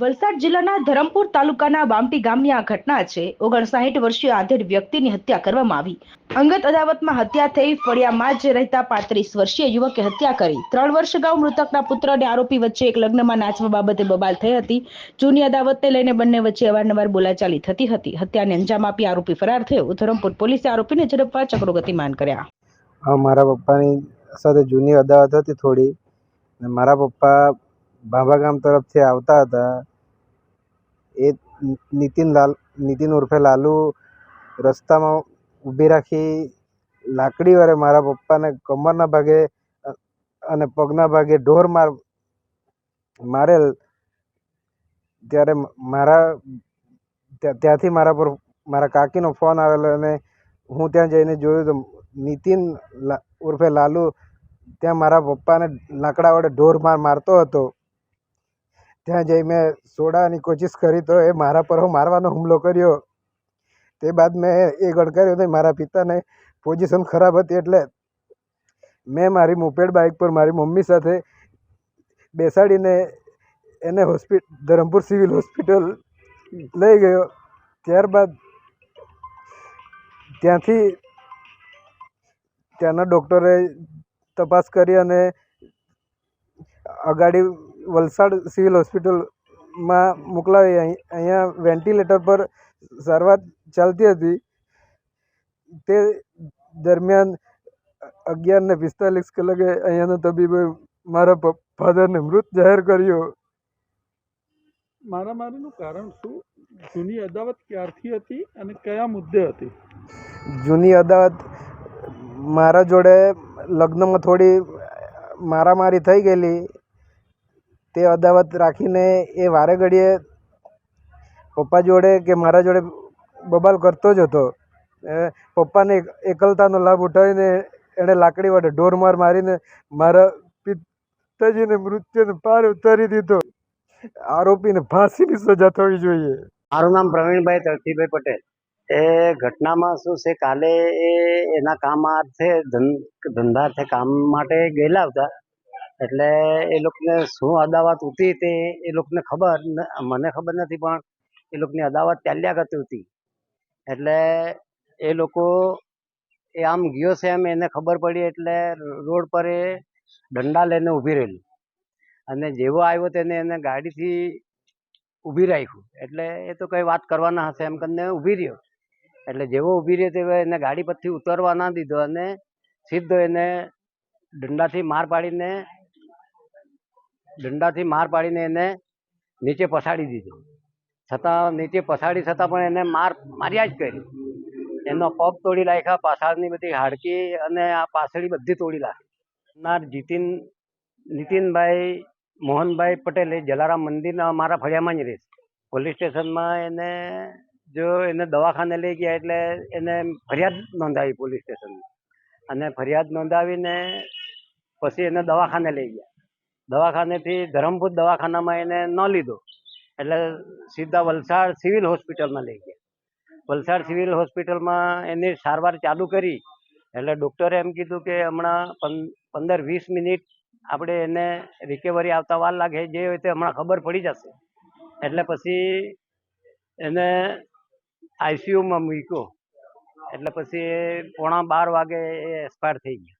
વલસાડ જિલ્લાના ધરમપુર તાલુકાના બામટી ગામની આ ઘટના છે. ઓગણસાઠ વર્ષીય આધેડ વ્યક્તિની હત્યા કરવામાં આવી. અંગત અદાવતમાં હત્યા થઈ ફળિયામાં જ રહેતા પાંત્રીસ વર્ષીય યુવકે હત્યા કરી. ત્રણ વર્ષ અગાઉ મૃતકના પુત્ર અને આરોપી વચ્ચે એક લગ્નમાં નાચવા બાબતે બબાલ થઈ હતી. જૂની અદાવતને લઈને બંને વચ્ચે અવારનવાર બોલાચાલી થતી હતી. હત્યાને અંજામ આપી આરોપી ફરાર થયો. ધરમપુર પોલીસે આરોપીને ઝડપવા ચક્રો ગતિમાન કર્યા. મારા પપ્પાની સાથે જૂની અદાવત હતી થોડી. મારા પપ્પા ભાભા ગામ તરફથી આવતા હતા. એ નીતિન લાલ નીતિન ઉર્ફે લાલુ રસ્તામાં ઊભી રાખી લાકડી વડે મારા પપ્પાને કમરના ભાગે અને પગના ભાગે ઢોર માર, મારેલ. ત્યારે મારા ત્યાંથી મારા પર, મારા કાકીનો ફોન આવેલો અને હું ત્યાં જઈને જોયું તો નીતિન ઉર્ફે લાલુ ત્યાં મારા પપ્પાને લાકડા વડે ઢોર માર મારતો હતો. ત્યાં જઈ મેં છોડાવવાની કોશિશ કરી તો એ મારા પર મારવાનો હુમલો કર્યો. તે બાદ મેં એ ગડકાર્યો તો મારા પિતાને પોઝિશન ખરાબ હતી એટલે મેં મારી મોપેડ બાઇક પર મારી મમ્મી સાથે બેસાડીને એને હોસ્પિટ, ધરમપુર સિવિલ હોસ્પિટલ લઈ ગયો. ત્યારબાદ ત્યાંથી ત્યાંના ડૉક્ટરે તપાસ કરી અને અગાડી વલસાડ સિવિલ હોસ્પિટલમાં મોકલાવી. અહીં અહીંયા વેન્ટિલેટર પર સારવાર ચાલતી હતી. તે દરમિયાન અગિયાર ને પિસ્તાલીસ કલાકે અહીંયાના તબીબે મારા ફાધરને મૃત જાહેર કર્યો. મારામારીનું કારણ શું? જૂની અદાવત ક્યારથી હતી અને કયા મુદ્દે હતી? જૂની અદાવત મારા જોડે લગ્નમાં થોડી મારામારી થઈ ગયેલી. તે અદાવત રાખીને એ વારે ઘડીએ પપ્પા જોડે કે મારા જોડે બબાલ કરતો જ હતો. પપ્પાને એકલતાનો લાભ ઉઠાવીને એણે લાકડી વડે ઢોર માર મારીને મારા પિતાજીને મૃત્યુને પાર ઉતારી દીધો. આરોપીને ફાંસીની સજા થવી જોઈએ. મારું નામ પ્રવીણભાઈ તરતીભાઈ પટેલ. એ ઘટનામાં શું છે? કાલે એ એના કામ અર્થે ધંધા અર્થે કામ માટે ગયેલા હતા. એટલે એ લોકોને શું અદાવત હતી તે એ લોકોને ખબર મને ખબર નથી, પણ એ લોકોની અદાવત ચાલ્યા કરતી હતી. એટલે એ લોકો એ આમ ગયો છે એમ એને ખબર પડી, એટલે રોડ પર એ દંડા લઈને ઊભી રહેલી. અને જેવો આવ્યો તેને એને ગાડીથી ઊભી રાખ્યું. એટલે એ તો કંઈ વાત કરવાના હશે, એમ કરીને ઊભી રહ્યો. એટલે જેવો ઊભી રહ્યો તેવો એને ગાડી પરથી ઉતરવા ના દીધો અને સીધો એને દંડાથી માર પાડીને દંડાથી માર પાડીને એને નીચે પસાડી દીધો. છતાં નીચે પસાડી છતાં પણ એને માર માર્યા જ કરી એનો પગ તોડી નાખ્યા, પાછળની બધી હાડકી અને આ પાછળી બધી તોડી નાખી. નાર જીતિન, નીતિનભાઈ, મોહનભાઈ પટેલ એ જલારામ મંદિરના અમારા ફળિયામાં જ રહે પોલીસ સ્ટેશનમાં એને જો એને દવાખાને લઈ ગયા એટલે એને ફરિયાદ નોંધાવી પોલીસ સ્ટેશનમાં. અને ફરિયાદ નોંધાવીને પછી એને દવાખાને લઈ ગયા. દવાખાનેથી ધરમપુર દવાખાનામાં એને ન લીધો. એટલે સીધા વલસાડ સિવિલ હોસ્પિટલમાં લઈ ગયા. વલસાડ સિવિલ હોસ્પિટલમાં એની સારવાર ચાલુ કરી. એટલે ડૉક્ટરે એમ કીધું કે હમણાં પંદર વીસ મિનિટ આપણે એને રિકવરી આવતા વાર લાગે, જે હોય તે હમણાં ખબર પડી જશે. એટલે પછી એને આઈસીયુમાં મૂક્યો. એટલે પછી પોણા બાર વાગે એ એક્સપાયર થઈ ગયો.